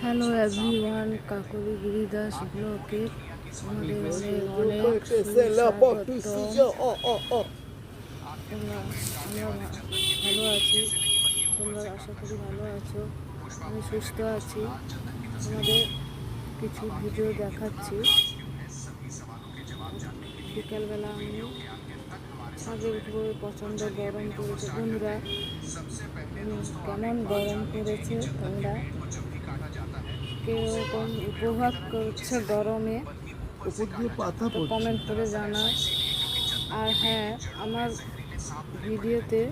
Hello everyone কাকলি গিরিদাস ব্লকে আমাদের অনেক অনেক ভালো আছি তোমরা আশা করি ভালো আছো আমি সুস্থ আছি তোমাদের কিছু ভিডিও দেখাচ্ছি বিকালবেলা আমি ছাদে উঠবো প্রচণ্ড গরম পড়েছে বন্ধুরা কেমন গরম পড়েছে তোমরা কীরকম উপভোগ করছে গরমে। কমেন্ট করে জানাও। আর হ্যাঁ আমার ভিডিওতে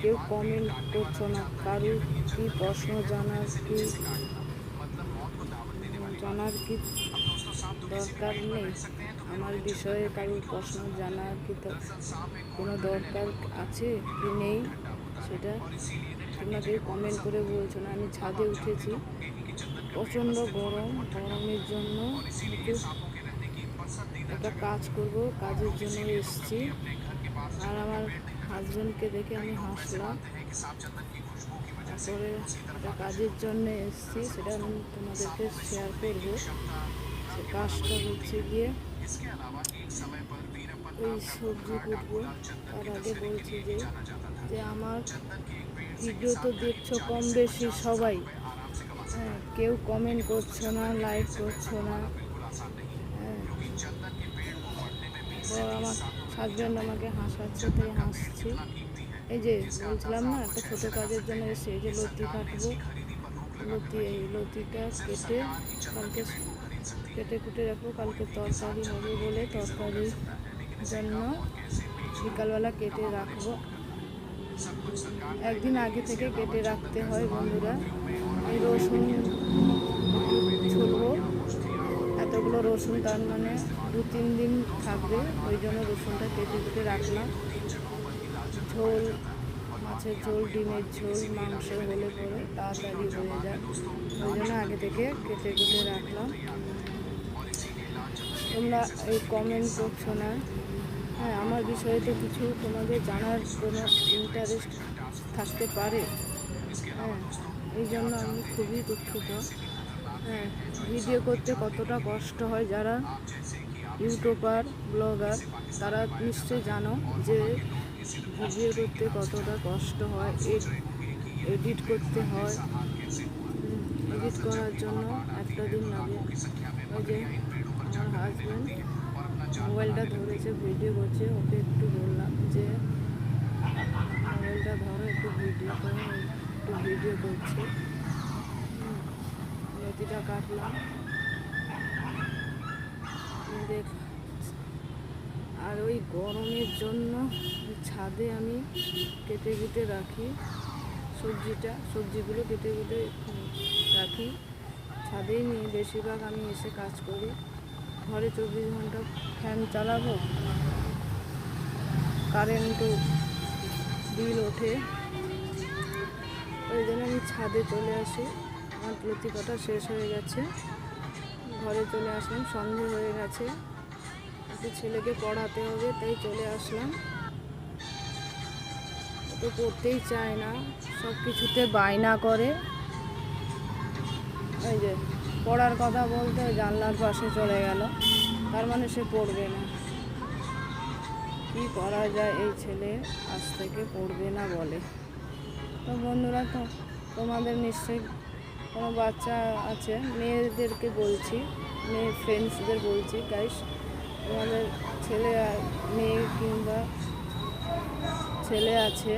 কেউ কমেন্ট করছ না। কারুর কি প্রশ্ন জানার কি জানার কি দরকার নেই? আমার বিষয়ে কারুর প্রশ্ন জানার কি কোনো দরকার আছে কি নেই সেটা তোমরা কমেন্ট করে বলছো না। আমি ছাদে উঠেছি। প্রচণ্ড গরম, গরমের জন্য একটা কাজ করব, কাজের জন্য এসেছি। আর আমার হাজব্যান্ডকে দেখে আমি হাসলাম। তারপরে একটা কাজের জন্য এসেছি, সেটা আমি তোমাদেরকে শেয়ার করব। কাজটা হচ্ছে গিয়ে ওই সবজি কুটবো। তার আগে বলছি যে আমার ভিডিও তো দেখছ কম বেশি সবাই। কেউ কমেন্ট করছ না লাইক করছ না। হ্যাঁ। আমার হাজব্যান্ড আমাকে হাসাচ্ছে, তাই হাসছি। এই যে বলছিলাম না, একটা ছোটো কাজের জন্য এসে এই যে লতি কাটবো। লতি, এই লতিটা কেটে কালকে কেটে কুটে রাখব, কালকে তরকারি হবে বলে তরকারির জন্য বিকালবেলা কেটে রাখব। একদিন আগে থেকে কেটে রাখতে হয় বন্ধুরা। এই রসুন ছুলবো এতগুলো রসুন তার মানে দু তিন দিন থাকবে, ওই জন্য রসুনটা কেটে কেটে রাখলাম। ঝোল, মাছের ঝোল, ডিমের ঝোল মাংস হলে পরে তাড়াতাড়ি হয়ে যায়। ওই জন্য আগে থেকে কেটে কেটে রাখলাম। তোমরা এই কমেন্ট করছ না হ্যাঁ আমার বিষয়ে তো কিছু তোমাদের জানার কোনো ইন্টারেস্ট থাকতে পারে। হ্যাঁ এই জন্য আমি খুবই দুঃখিত। হ্যাঁ ভিডিও করতে কতটা কষ্ট হয় যারা ইউটিউবার ব্লগার তারা নিশ্চয়ই জানো যে ভিডিও করতে কতটা কষ্ট হয় এডিট করতে হয়। এডিট করার জন্য একটা দিন লাগে। ওই যে, আমার হাজব্যান্ড মোবাইলটা ধরেছে ভিডিও করছে, ওকে একটু বললাম যে, মোবাইলটা ধরো, একটু ভিডিও করে, একটু ভিডিও করছে। লতিটা কাটলাম। দেখ, আর ওই গরমের জন্য ছাদে আমি কেটে কেটে রাখি সবজিটা, সবজিগুলো কেটে কেটে রাখি। ছাদেই নিয়ে বেশিরভাগ আমি এসে কাজ করি। ঘরে চব্বিশ ঘণ্টা ফ্যান চালাবো। কারেন্টও বিল ওঠে। ওই জন্য আমি ছাদে চলে আসি। আমার লতি শেষ হয়ে গেছে। ঘরে চলে আসলাম, সন্ধে হয়ে গেছে। একটু ছেলেকে পড়াতে হবে, তাই চলে আসলাম। তো করতেই চায় না সব কিছুতে বায়না করে। এই যে পড়ার কথা বলতে জানলার পাশে চলে গেল। তার মানে সে পড়বে না। কি করা যায় এই ছেলে? আজ থেকে পড়বে না বলে। তো বন্ধুরা, তো তোমাদের নিশ্চয়ই কোনো বাচ্চা আছে, মেয়েদেরকে বলছি, মেয়ে ফ্রেন্ডসদের বলছি গাইস তোমাদের ছেলে মেয়ে কিংবা ছেলে আছে।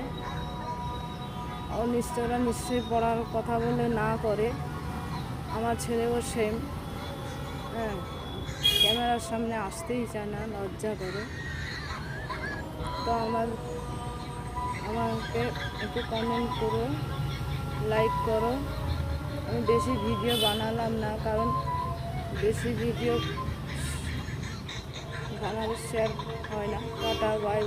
ও নিশ্চয় ওরা নিশ্চয়ই পড়ার কথা বলে না করে। আমার ছেলেও সেম হ্যাঁ ক্যামেরার সামনে আসতেই চায় না, লজ্জা করে। তো আমার, আমাকে একটু কমেন্ট করো লাইক করো। আমি বেশি ভিডিও বানালাম না, কারণ বেশি ভিডিও বানালে শেয়ার হয় না। Bye bye